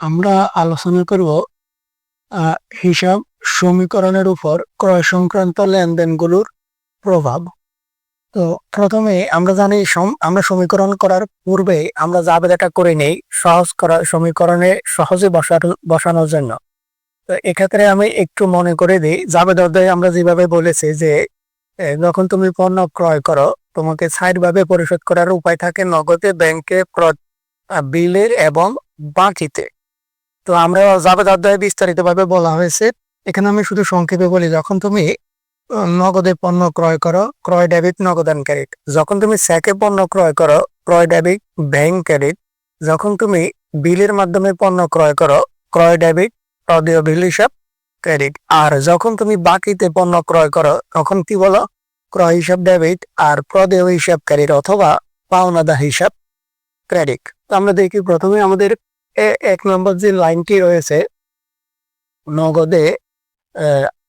আমরা আলোচনা করব হিসাব সমীকরণের উপর ক্রয় সংক্রান্ত লেনদেনগুলোর প্রভাব। তো প্রথমে আমরা জানি আমরা সমীকরণ করার পূর্বে আমরা জাবেদাটা করে নেই, সহজ করা সমীকরণে সহজে বসার, বসানোর জন্য। তো এক্ষেত্রে আমি একটু মনে করে দিই জাবেদ অধ্যায়ে আমরা যেভাবে বলেছি যে যখন তুমি পণ্য ক্রয় করো, তোমাকে ভাবে পরিশোধ করার উপায় থাকে নগদে ব্যাংকে বিলের এবং বাকিতে। তো আমরা জাবেদ অধ্যায়ে বিস্তারিত ভাবে বলা হয়েছে। এখানে আমি শুধু সংক্ষেপে বলি, যখন তুমি নগদে পণ্য ক্রয় করো, ক্রয় ডেবিট নগদান ক্রেডিট। যখন তুমি স্যাকে পণ্য ক্রয় করো, ক্রয় ডেবিট ব্যাংক ক্রেডিট। যখন তুমি বিলের মাধ্যমে পণ্য ক্রয় করো, ক্রয় ডেবিট প্রদেয় বিল হিসাব ক্রেডিট। আর যখন তুমি বাকিতে পণ্য ক্রয় করো, তখন কি বলো? ক্রয় হিসাব ডেবিট আর প্রদেয় হিসাব ক্রেডিট অথবা পাওনাদা হিসাব ক্রেডিট। তো আমরা দেখি প্রথমে আমাদের এক নম্বর যে লাইনটি রয়েছে, নগদে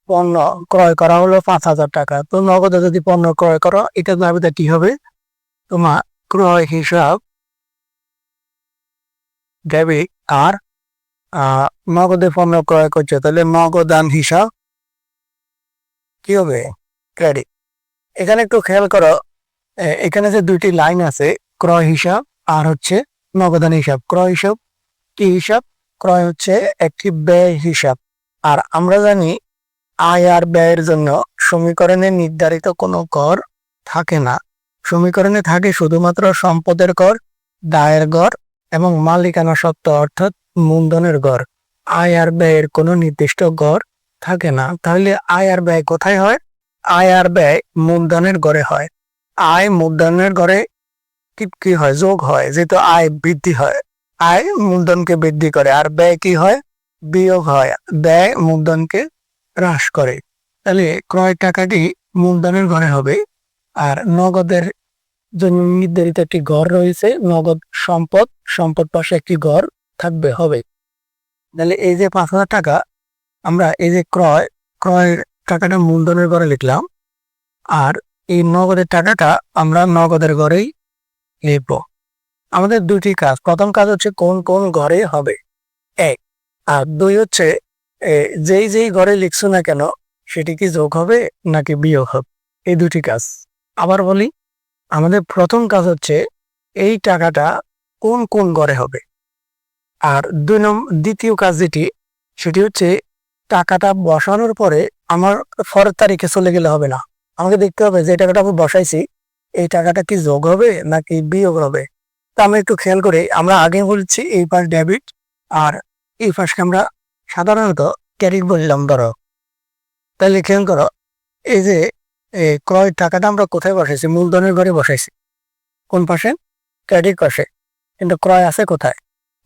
পণ্য ক্রয় করা হলো পাঁচ হাজার টাকা। তো নগদে যদি পণ্য ক্রয় করো, এটা দাবিতে কি হবে? তোমার ক্রয় হিসাব, ডেবিট আর নগদে পণ্য ক্রয় করছে। তাহলে নগদান হিসাব কি হবে? ক্রেডিট। এখানে একটু খেয়াল করো এখানে যে দুইটি লাইন আছে, ক্রয় হিসাব আর হচ্ছে নগদান হিসাব। ক্রয় হিসাব কি হিসাব ক্রয় হচ্ছে একটি ব্যয় হিসাব। আর আমরা জানি, আয় আর ব্যয়ের জন্য সমীকরণে নির্ধারিত কোনো কর থাকে না। সমীকরণে থাকে শুধুমাত্র সম্পদের কর, দায়ের গড় এবং মালিকানা সত্ত্ব, অর্থাৎ মূলধনের গড়। আয় আর ব্যয়ের কোনো নির্দিষ্ট গড় থাকে না। তাহলে আয় আর ব্যয় কোথায় হয়? আয় আর ব্যয় মূলধনের গড়ে হয়। আয় মূলধনের গড়ে কি হয়? যোগ হয়। যেহেতু আয় বৃদ্ধি হয়। আয় মূলধনকে বৃদ্ধি করে, আর ব্যয় কি হয়? বিয়োগ হয়, ব্যয় মূলধনকে হ্রাস করে। তাহলে ক্রয় টাকাটি মূলধনের ঘরে হবে, আর নগদের জন্য নির্ধারিত একটি ঘর রয়েছে, নগদ সম্পদ সম্পদ পাশে একটি ঘর থাকবে, হবে। তাহলে এই যে পাঁচ হাজার টাকা, আমরা এই যে ক্রয়, ক্রয়ের টাকাটা মূলধনের ঘরে লিখলাম, আর এই নগদের টাকাটা আমরা নগদের ঘরেই লিখব। আমাদের দুটি কাজ। প্রথম কাজ হচ্ছে কোন কোন ঘরে হবে। এক। আর দুই হচ্ছে যেই যেই ঘরে লিখছো না কেন, সেটি কি যোগ হবে নাকি বিয়োগ হবে? এই দুটি কাজ। আবার বলি, আমাদের প্রথম কাজ হচ্ছে, এই টাকাটা কোন কোন ঘরে হবে? আর দুই নম্বর দ্বিতীয় কাজ যেটি, সেটি হচ্ছে, টাকাটা বসানোর পরে আমার ফরের তারিখে চলে গেলে হবে না। আমাকে দেখতে হবে যে টাকাটা আমি বসাইছি, এই টাকাটা কি যোগ হবে নাকি বিয়োগ হবে? তা আমরা একটু খেয়াল করে আমরা আগে বলছি এই পাশ ডেবিট আর এই পাশকে আমরা সাধারণত ক্যারিট বললাম ধরো তাহলে খেয়াল করো এই যে এ, ক্রয় টাকাটা আমরা কোথায় বসাইছি? মূলধনের ঘরে বসাইছি। কোন পাশে? ক্রেডিট পাশে। কিন্তু ক্রয় আছে কোথায়?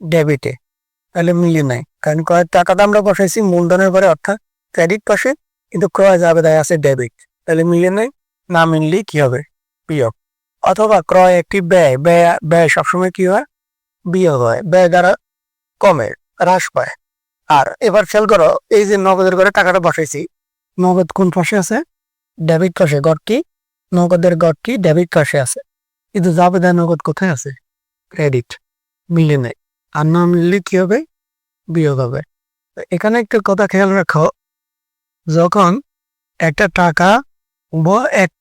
ডেবিটে। তাহলে মিলি নাই। কারণ ক্রয়ের টাকাটা আমরা বসাইছি মূলধনের ঘরে অর্থাৎ ক্রেডিট পাশে কিন্তু ক্রয় যাবে দেয় আছে ডেবিট। তাহলে মিলে নাই না মিললেই কি হবে? বিয়োগ। অথবা ক্রয় একটি ব্যয় ব্যয় ব্যয় সবসময় কি হয়? বিয়োগ হয়, ব্যয় দ্বারা কমে, হ্রাস পায়। আর এবার খেয়াল করো, এই যে নগদের ঘরে টাকাটা বসাইছি, নগদ কোন পাশে আছে? ডেবিট পাশে গড়টি নগদের গড়টি ডেবিট পাশে আছে। কিন্তু জাবেদা নগদ কোথায় আছে? ক্রেডিট, মিলে নেই। আর না মিললে কি হবে? বিয়োগ হবে। এখানে একটা কথা খেয়াল রাখো, যখন একটা টাকা এক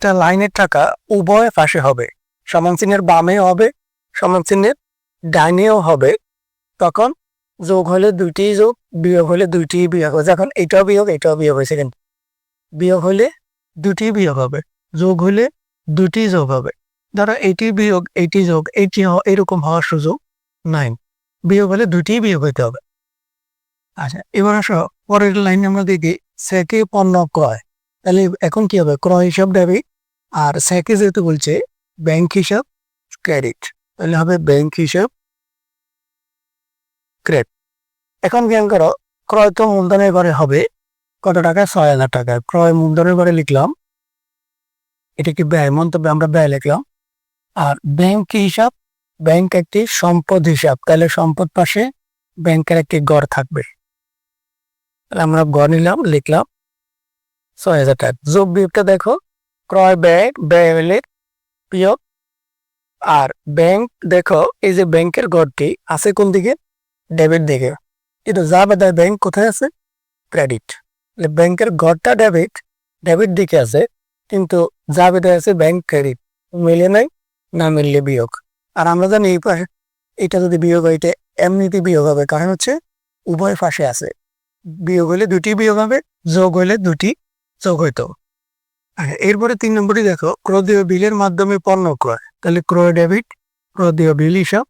একটা লাইনের টাকা উভয় পাশে হবে। সমান চিহ্নের বামেও হবে, সমান চিহ্নের ডাইনেও হবে। তখন যোগ হলে দুইটি যোগ, বিয়োগ হলে দুইটি বিয়োগ হবে। যখন এটাও বিয়োগ এটাও বিয়োগ হয়েছে কিন্তু। বিয়োগ হলে দুটি বিয়োগ হবে, যোগ হলে দুটি যোগ হবে। ধরো এটি বিয়োগ, এটি যোগ, এটি এরকম হওয়ার সুযোগ নাই। বিয়োগ হলে দুটি বিয়োগ হইতে হবে। আচ্ছা এবার আসো, পরের লাইন আমরা দেখি, সেকে পণ্য ক্রয়। তাহলে এখন কি হবে? ক্রয় হিসাব ডেবিট আর সেকে যেহেতু বলছে ব্যাংক হিসাব ক্রেডিট তাহলে হবে ব্যাংক হিসাব ক্রেডিট এখন জ্ঞান করো, ক্রয় তো মূলধনের ঘরে হবে, কত টাকা? ছয় হাজার টাকা। ক্রয় মূলধনের ঘরে লিখলাম, এটা কি ব্যয়? মন্তব্যে আমরা ব্যয় লিখলাম। আর ব্যাংক হিসাব ব্যাংক একটি সম্পদ হিসাব। তাহলে সম্পদ পাশে ব্যাংকের একটি গড় থাকবে। তাহলে আমরা গড় নিলাম, লিখলাম, ছয় হাজার টাকা। যোগ বিয়োগটা দেখো ক্রয় ব্যয় ব্যয় হলে বিয়োগ। আর ব্যাংক দেখো, এই যে ব্যাংকের গড়টি আছে কোন দিকে? ডেবিট দিকে। কিন্তু জাবেদায় ব্যাংক কোথায় আছে? ক্রেডিট ব্যাংকের ঘরটা ডেবিট ডেবিট দিকে আছে, কিন্তু জাবেদায় আছে ব্যাংক ক্রেডিট মিলে নাই, না মিললে বিয়োগ। আর আমরা জানি এই পাশে, এটা যদি বিয়োগ হয়, এটা এমনিতে বিয়োগ হবে। কারণ হচ্ছে, উভয় পাশে আছে। বিয়োগ হলে দুটি বিয়োগ হবে, যোগ হলে দুটি যোগ হইতো। এরপরে তিন নম্বরই দেখো, ক্রোধীয় বিলের মাধ্যমে পণ্য ক্রয়। তাহলে ক্রয় ডেবিট, ক্রোধীয় বিল হিসাব,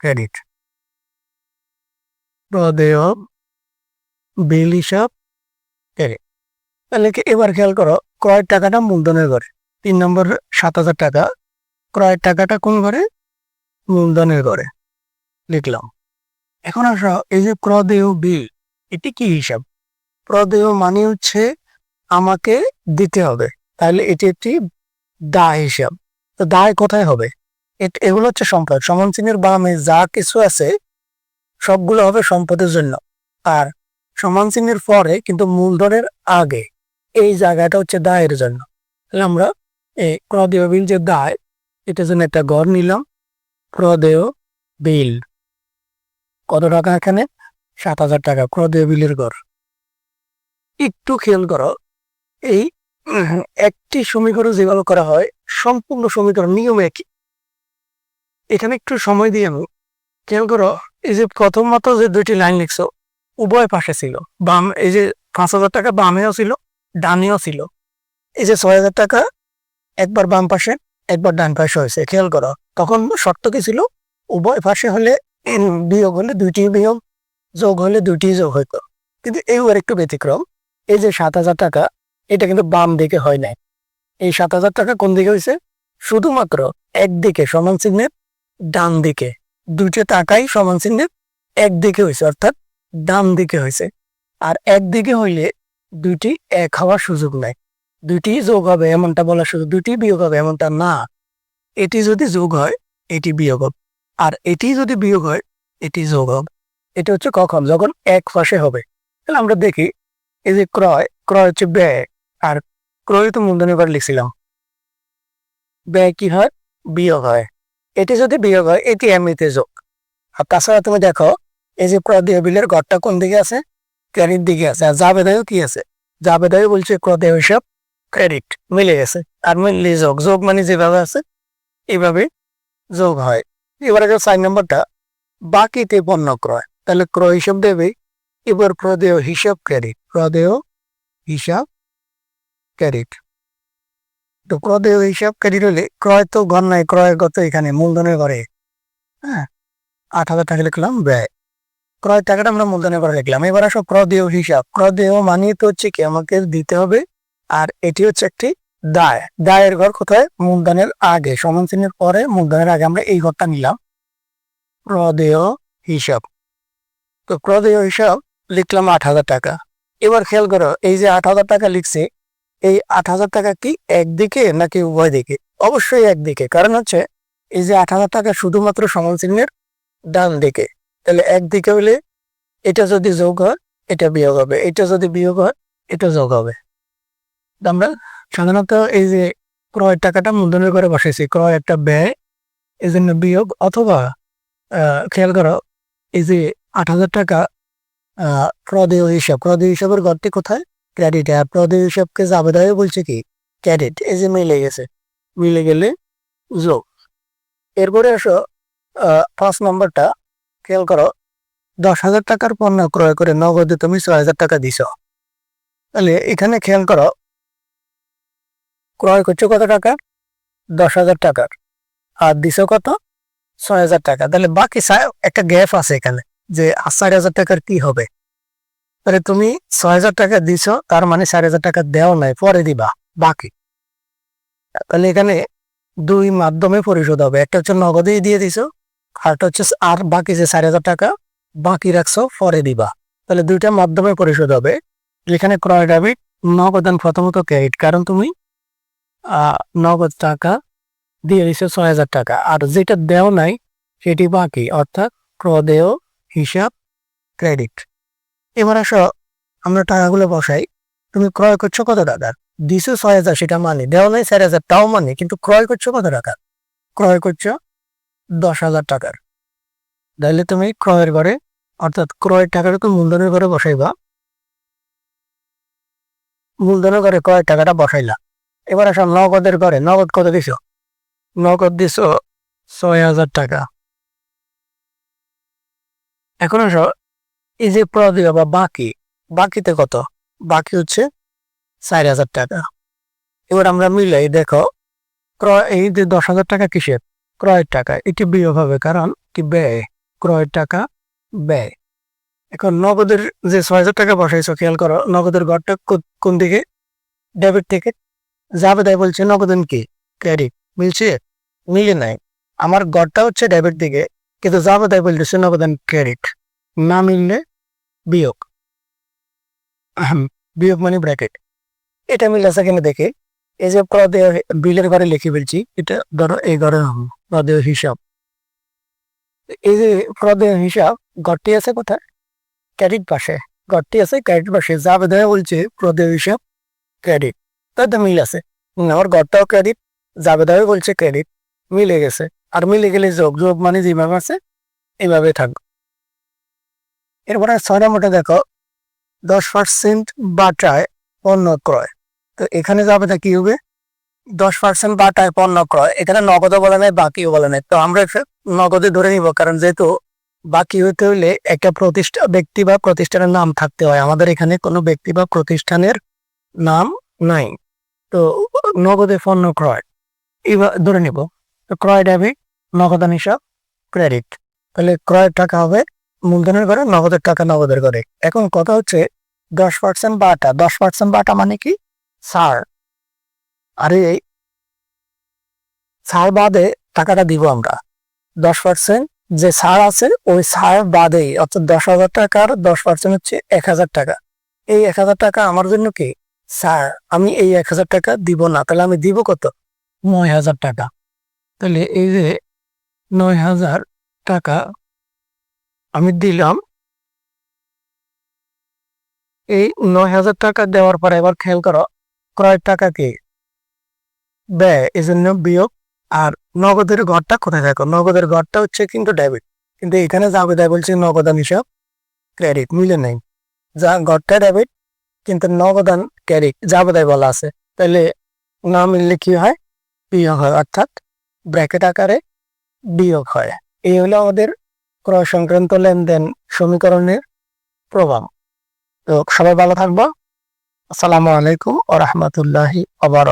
ক্রেডিট। ক্রোধেয় বিল হিসাব তাহলে এবার খেয়াল করো, ক্রয়ের টাকাটা মূলধনের ঘরে। তিন নম্বর, সাত হাজার টাকা। ক্রয়ের টাকাটা কোন ঘরে? মূলধনের ঘরে। লিখলাম। এখন আসো, এই যে ক্রদেয় বিল, এটি কি হিসাব? প্রদেয় মানে হচ্ছে আমাকে দিতে হবে। তাহলে এটি একটি দায় হিসাব। তো দায় কোথায় হবে? এগুলো হচ্ছে সম্পদ। সমান চিহ্নের বামে যা কিছু আছে, সবগুলো হবে সম্পদের জন্য। আর সমান চিহ্নের পরে কিন্তু মূলধনের আগে, এই জায়গাটা হচ্ছে দায়ের জন্য। তাহলে আমরা এই ক্রদেয় বিল যে দায়, এটার জন্য একটা ঘর নিলাম। ক্রদেয় বিল। কত টাকা এখানে? সাত হাজার টাকা। ক্রদেয় বিলের ঘর। একটু খেয়াল করো, এই একটি সমীকরণ যেভাবে করা হয়, সম্পূর্ণ সমীকরণ নিয়ম একই। এখানে একটু সময় দিয়ে আমি খেয়াল করো, এই যে প্রথম মতো যে দুইটি লাইন লিখছো, উভয় পাশে ছিল। বাম, এই যে পাঁচ হাজার টাকা বামেও ছিল, ডানেও ছিল। এই যে ছয় হাজার টাকা, একবার বাম পাশে, একবার ডান পাশে হয়েছে। খেয়াল করো, তখন শর্ত কি ছিল? উভয় পাশে হলে বিয়োগ হলে দুইটি বিয়োগ, যোগ হলে দুইটি যোগ হইতো। কিন্তু এইবার একটু ব্যতিক্রম। এই যে সাত হাজার টাকা এটা কিন্তু বাম দিকে হয় নাই। এই সাত হাজার টাকা কোন দিকে হয়েছে শুধুমাত্র একদিকে সমান চিহ্নের ডান দিকে। দুইটা টাকাই সমান চিহ্নের একদিকে হয়েছে অর্থাৎ ডান দিকে হয়েছে আর একদিকে হইলে দুইটি এক হওয়ার সুযোগ নাই। দুইটি যোগ হবে এমনটা বলার সুযোগ, দুইটি বিয়োগ হবে এমনটা না। এটি যদি যোগ হয়, এটি বিয়োগ হবে। আর এটি যদি বিয়োগ হয়, এটি যোগ হবে। এটা হচ্ছে কখন যখন এক পাশে হবে। তাহলে আমরা দেখি, এই যে ক্রয় ক্রয় হচ্ছে ব্যয়। আর ক্রয় তো মূলধনের বার লিখছিলাম। ব্যয় কি হয়? বিয়োগ হয়। এটি যদি বিয়োগ হয়, এটি এমনিতে যোগ। আর তাছাড়া তুমি দেখো, এই যে ক্রদেয় বিলের ঘরটা কোন দিকে আছে? ক্রেডিট দিকে আছে। আর জাবেদায়ও কি আছে? জাবেদায়ও বলছে ক্রদেয় হিসাব, ক্রেডিট। মিলে গেছে। আর মিললে যোগ। যোগ মানে যেভাবে আছে এইভাবে যোগ হয়। এবারে যে চার নম্বরটা, বাকিতে পণ্য ক্রয়। তাহলে ক্রয় হিসাব দেবে, এবার প্রদেয় হিসাব, ক্রেডিট। প্রদেয় হিসাব ক্রেডিট তো প্রদেয় হিসাব ক্রেডিট হলে ক্রয় তো ঘর নাই, ক্রয়ের গত এখানে, মূলধনের ঘরে। হ্যাঁ আট হাজার টাকা লিখলাম, ব্যয়। ক্রয় টাকাটা আমরা মূলধনের ঘরে লিখলাম। এবার আসো প্রদেয় হিসাব। প্রদেয় মানে তো হচ্ছে কি, আমাকে দিতে হবে, আর এটি হচ্ছে একটি দায়। দায়ের ঘর কোথায়? মূলধনের আগে, সমান চিহ্নের পরে মূলধনের আগে আমরা এই ঘরটা নিলাম। প্রদেয় হিসাব। তো প্রদেয় হিসাব লিখলাম আট হাজার টাকা। এবার খেয়াল করো, এই যে আট হাজার টাকা লিখছে এই আট হাজার টাকা কি একদিকে নাকি উভয় দিকে অবশ্যই একদিকে। কারণ হচ্ছে এই যে আট হাজার টাকা শুধুমাত্র সমান চিহ্নের ডান দিকে তাহলে একদিকে হলে এটা যদি যোগ হয় এটা বিয়োগ হবে। এটা যদি বিয়োগ হয় এটা যোগ হবে। আমরা সাধারণত এই যে ক্রয়ের টাকাটা মূলধনের করে বসাইছি ক্রয় একটা ব্যয় এই জন্য বিয়োগ অথবা খেয়াল করো এই যে আট হাজার টাকা আহ, প্রদেয় হিসাব প্রদেয় হিসাবের ঘরটি কোথায়? ক্রেডিট আর প্রদেয় হিসাবকে জাবেদায় বলছে কি ক্রেডিট এই যে মিলে গেছে। মিলে গেলে যোগ এরপরে আসো পাঁচ নম্বরটা, খেয়াল করো, দশ হাজার টাকার পণ্য ক্রয় করে নগদে তুমি ছয় হাজার টাকা দিছ। তাহলে এখানে খেয়াল করো, ক্রয় করছ কত টাকা? দশ হাজার টাকার আর দিছ কত? ছয় হাজার টাকা। তাহলে বাকি একটা গ্যাপ আছে এখানে, যে চার হাজার টাকার কি হবে? তাহলে তুমি ছয় হাজার টাকা দিছ, তার মানে চার হাজার টাকা দেওয়া নাই, পরে দিবা, বাকি। তাহলে এখানে দুই মাধ্যমে পরিশোধ হবে, একটা হচ্ছে নগদেই দিয়ে দিছো আরটা হচ্ছে আর বাকি যে চার হাজার টাকা বাকি রাখছো, পরে দিবা। তাহলে দুইটা মাধ্যমে পরিশোধ হবে এখানে ক্রয় ডেবিট নগদান প্রথমত ক্রেডিট, কারণ তুমি নগদ টাকা দিয়ে দিছো ছয় হাজার টাকা, আর যেটা দেও নাই, সেটি বাকি, অর্থাৎ ক্রদেয় হিসাব, ক্রেডিট। এবার আসো, আমরা টাকাগুলো বসাই। তুমি ক্রয় করছ কত টাকার দিছো ছয় হাজার, সেটা মানি। দেওয়া নাই, চার হাজার, তাও মানি, কিন্তু ক্রয় করছ কত টাকা? ক্রয় করছ দশ হাজার টাকার। তাহলে তুমি ক্রয়ের ঘরে, অর্থাৎ ক্রয়ের টাকাটা তো মূলধনের ঘরে বসাইবা। মূলধনের ঘরে ক্রয়ের টাকাটা বসাইলা। এবার আসো, নগদের ঘরে, নগদ কত দিছ? নগদ দিছ ছয় হাজার টাকা। এখন আসো এই যে প্রদেয় বা বাকি, বাকিতে কত? বাকি হচ্ছে চার হাজার টাকা। এবার আমরা মিলাই দেখো, ক্রয়, এই যে দশ হাজার টাকা কিসের? ক্রয়ের টাকা। এটি বিয়োগ হবে কারণ কি ব্যয়? ক্রয়ের টাকা ব্যয়। এখন নগদের যে ছয় হাজার টাকা বসাইছো, খেয়াল করো, নগদের ঘরটা কোন দিকে? ডেবিট থেকে। যাবে তাই বলছে নগদান কি? ক্রেডিট। মিলছে? মিলে নাই। আমার ঘরটা হচ্ছে ডেবিট দিকে, কিন্তু যাবে তাই বলছে নগদান ক্রেডিট। না মিললে বিয়োগ। বিয়োগ মানে ব্র্যাকেট এটা মিলেছে কিনা দেখে, এই যে প্রদেয় বিলের ঘরে লিখে ফেলছি, এটা ধরো এই নাম প্রদেয় হিসাব। এই যে প্রদেয় হিসাব, ঘরটি আছে কোথায়? ক্রেডিট পাশে। ঘরটি আছে ক্রেডিট পাশে। যা বেদা বলছে প্রদেয় হিসাব ক্রেডিট তো মিল আছে। আমার ঘরটাও ক্রেডিট যা বেদাও বলছে ক্রেডিট মিলে গেছে। আর মিলে গেলে যোগ যোগ মানে যেভাবে আছে এইভাবে থাকবে। এরপরে ছয় নম্বরটা দেখো, দশ পার্সেন্ট বাটায় পণ্য ক্রয়। তো এখানে যাবে তা কি হবে? দশ পার্সেন্ট বাটায় পণ্য ক্রয়। এখানে নগদও বলে নাই, বাকিও বলে নাই। তো আমরা নগদে ধরে নিব, কারণ যেহেতু বাকি হতে হলে একটা প্রতিষ্ঠা, ব্যক্তি বা প্রতিষ্ঠানের নাম থাকতে হয়। আমাদের এখানে কোনো ব্যক্তি বা প্রতিষ্ঠানের নাম নাই। তো নগদে পণ্য ক্রয়। এবার ধরে নিব, তো ক্রয় ডেবিট নগদান হিসাব ক্রেডিট। তাহলে ক্রয়ের টাকা হবে মূলধনের ঘরে নগদের টাকা নগদের ঘরে। এখন কথা হচ্ছে, দশ পার্সেন্ট বাটা, দশ পার্সেন্ট বাটা মানে কি? ছাড়। আরে এই ছাড় বাদে টাকাটা দিব আমরা। দশ পার্সেন্ট যে ছাড় আছে, ওই ছাড় বাদেই, অর্থাৎ দশ হাজার টাকার দশ পার্সেন্ট হচ্ছে এক হাজার টাকা। এই এক হাজার টাকা আমার জন্য কি? স্যার আমি এই এক হাজার টাকা দিব না, তাহলে আমি দিব কত? নয় হাজার টাকা। তাহলে এই যে নয় হাজার টাকা আমি দিলাম। এই নয় হাজার টাকা দেওয়ার পরে এবার খেয়াল করো ক্রয়ের টাকা কি? ব্যয় এই জন্য বিয়োগ, আর নগদের ঘরটা কোথায় দেখো? নগদের ঘরটা হচ্ছে কিন্তু ডেবিট কিন্তু এখানে যাবে দেয় বলছে নগদান হিসাব ক্রেডিট মিলে নেই। যা ঘরটা ডেবিট কিন্তু নগদান ক্রেডিট যাবে দেয় বলা আছে, তাহলে না মিললে কি হয়? বিয়োগ হয়, অর্থাৎ ব্র্যাকেট আকারে বিয়োগ হয়। এই হলো আমাদের ক্রয় সংক্রান্ত লেনদেন সমীকরণের প্রভাব। তো সবাই ভালো থাকব। আসসালামু আলাইকুম ও রহমতুল্লাহি আবার